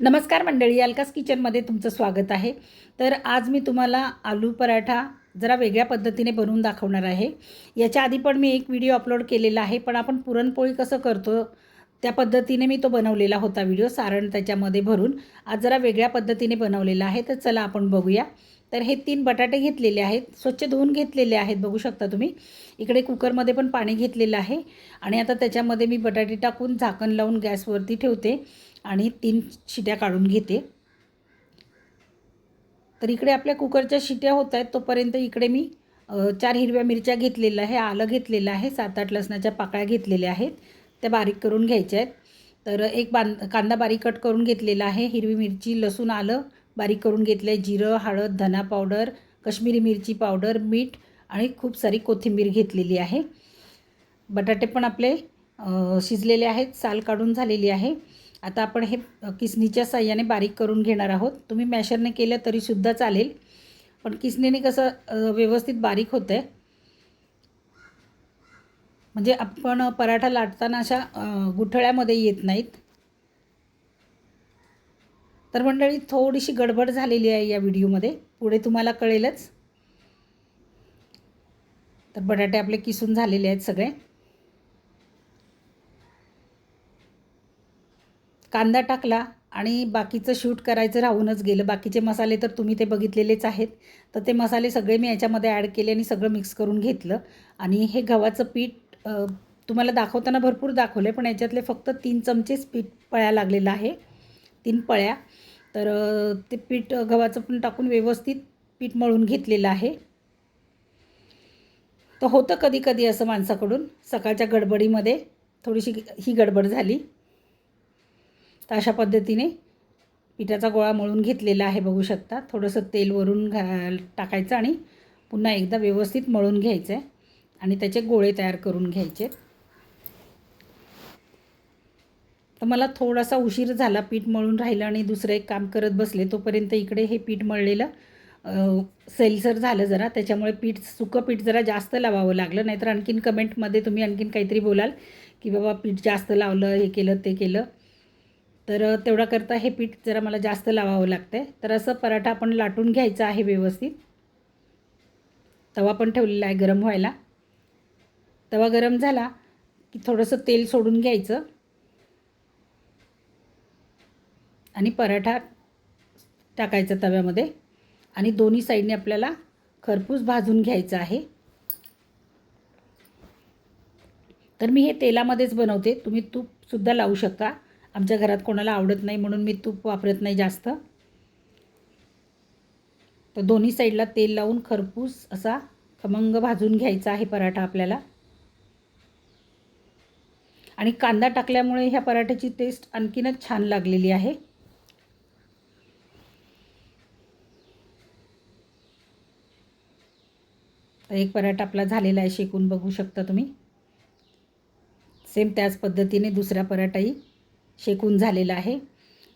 नमस्कार मंडळी अलकास किचनमध्ये तुमचं स्वागत आहे. तर आज मी तुम्हाला आलू पराठा जरा वेगळ्या पद्धतीने बनवून दाखवणार आहे. याच्या आधी पण मी एक व्हिडिओ अपलोड केलेला आहे पण आपण पुरणपोळी कसं करतो त्या पद्धतीने मी तो बनवलेला होता व्हिडिओ सारण त्याच्यामध्ये भरून आज जरा वेगळ्या पद्धतीने बनवलेला आहे. तर चला आपण बघूया. तर हे तीन बटाटे घेतलेले आहेत. स्वच्छ धुवून घेतलेले आहेत बघू शकता तुम्ही. इकडे कुकरमध्ये पण पाणी घेतलेलं आहे. आणि आता त्याच्यामध्ये मी बटाटे टाकून झाकण लावून गॅसवरती ठेवते आणि तीन शिट्या काढून घेते. तर इकडे आपल्या कुकरच्या शिट्या होत आहेत तोपर्यंत इकडे मी चार हिरव्या मिरच्या घेतलेल्या आहे आलं घेतलेलं आहे सात आठ लसणाच्या पाकळ्या घेतलेल्या आहेत. त्या बारीक करून घ्यायच्या आहेत. तर एक बांद कांदा बारीक कट करून घेतलेला आहे हिरवी मिरची लसूण आलं बारीक करून घेतलं आहे जिरं हळद धना पावडर कश्मीरी मिरची पावडर मीठ आणि खूप सारी कोथिंबीर घेतलेली आहे. बटाटे पण आपले शिजलेले आहेत. साल काढून झालेली आहे. आता आपण हे किसनीच्या साह्याने बारीक करून घेणार आहोत. तुम्ही मॅशरने केलं तरीसुद्धा चालेल. पण किसनीने कसं व्यवस्थित बारीक होतं आहे म्हणजे आपण पराठा लाटताना अशा गुठळ्यामध्ये येत नाहीत. तर मंडळी थोडीशी गडबड झालेली आहे या व्हिडिओमध्ये. पुढे तुम्हाला कळेलच. तर बटाटे आपले किसून झालेले आहेत सगळे. कांदा टाकला आणि बाकीचं शूट करायचं राहूनच गेलं. बाकीचे मसाले तर तुम्ही ते बघितलेलेच आहेत. तर ते मसाले सगळे मी याच्यामध्ये ॲड केले आणि सगळं मिक्स करून घेतलं. आणि हे गव्हाचं पीठ तुम्हाला दाखवताना भरपूर दाखवलं आहे पण याच्यातले फक्त तीन चमचेच पीठ पळ्या लागलेलं आहे. तीन पळ्या. तर ते पीठ गव्हाचं पण टाकून व्यवस्थित पीठ मळून घेतलेलं आहे. तर होतं कधी कधी असं माणसाकडून सकाळच्या गडबडीमध्ये थोडीशी ही गडबड झाली. तर अशा पद्धतीने पिठाचा गोळा मळून घेतलेला आहे बघू शकता. थोडंसं तेल वरून घा टाकायचं आणि पुन्हा एकदा व्यवस्थित मळून घ्यायचं आहे आणि त्याचे गोळे तयार करून घ्यायचे तर मला थोडासा उशीर झाला पीठ मळून राहिलं आणि दुसरं एक काम करत बसले. तोपर्यंत इकडे हे पीठ मळलेलं अ, सैलसर झालं जरा. त्याच्यामुळे पीठ सुकं पीठ जरा जास्त लावावं लागलं. नाहीतर आणखीन कमेंटमध्ये तुम्ही आणखीन काहीतरी बोलाल की बाबा पीठ जास्त लावलं हे केलं ते केलं. तर तेवढा करता हे पीठ जरा मला जास्त लावावं लागतं आहे तर असं पराठा आपण लाटून घ्यायचा आहे व्यवस्थित. तवा पण ठेवलेला आहे गरम व्हायला. तवा गरम झाला की थोडंसं तेल सोडून घ्यायचं. आणि पराठा टाकायचा तव्यामध्ये. आणि दोन्ही साईडने आपल्याला खरपूस भाजून घ्यायचं आहे. तर मी हे तेलामध्येच बनवते. तुम्ही तूपसुद्धा लावू शकता. आमच्या घरात कोणाला आवडत नाही म्हणून मी तूप वापरत नाही जास्त. तर दोन्ही साईडला तेल लावून खरपूस असा खमंग भाजून घ्यायचा आहे पराठा आपल्याला. आणि कांदा टाकल्यामुळे ह्या पराठ्याची टेस्ट आणखीनच छान लागलेली आहे. तर एक पराठा आपला झालेला आहे शेकून बघू शकता तुम्ही. सेम त्याच पद्धतीने दुसरा पराठाही शेकून झालेला आहे.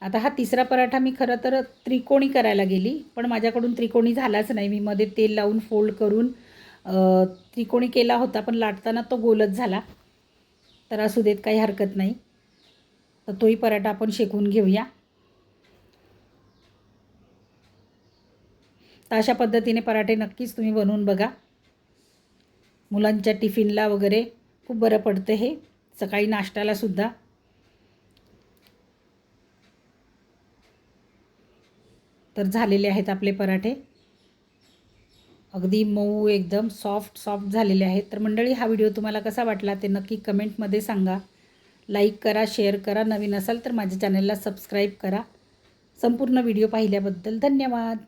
आता हा तिसरा पराठा मी खरं तर त्रिकोणी करायला गेली पण माझ्याकडून त्रिकोणी झालाच नाही. मी मध्ये तेल लावून फोल्ड करून त्रिकोणी केला होता पण लाटताना तो गोलच झाला. तर असू देत काही हरकत नाही. तर तोही पराठा आपण शेकून घेऊया. तर अशा पद्धतीने पराठे नक्कीच तुम्ही बनवून बघा. मुलांच्या टिफिनला वगैरे खूप बरं पडतं हे. सकाळी नाश्त्यालासुद्धा तर झालेले आहेत आपले पराठे. अगदी मऊ एकदम सॉफ्ट सॉफ्ट झालेले आहेत. तर मंडळी हा व्हिडिओ तुम्हाला कसा वाटला ते नक्की कमेंटमध्ये सांगा. लाईक करा शेअर करा. नवीन असाल तर माझ्या चॅनलला सबस्क्राईब करा. संपूर्ण व्हिडिओ पाहिल्याबद्दल धन्यवाद.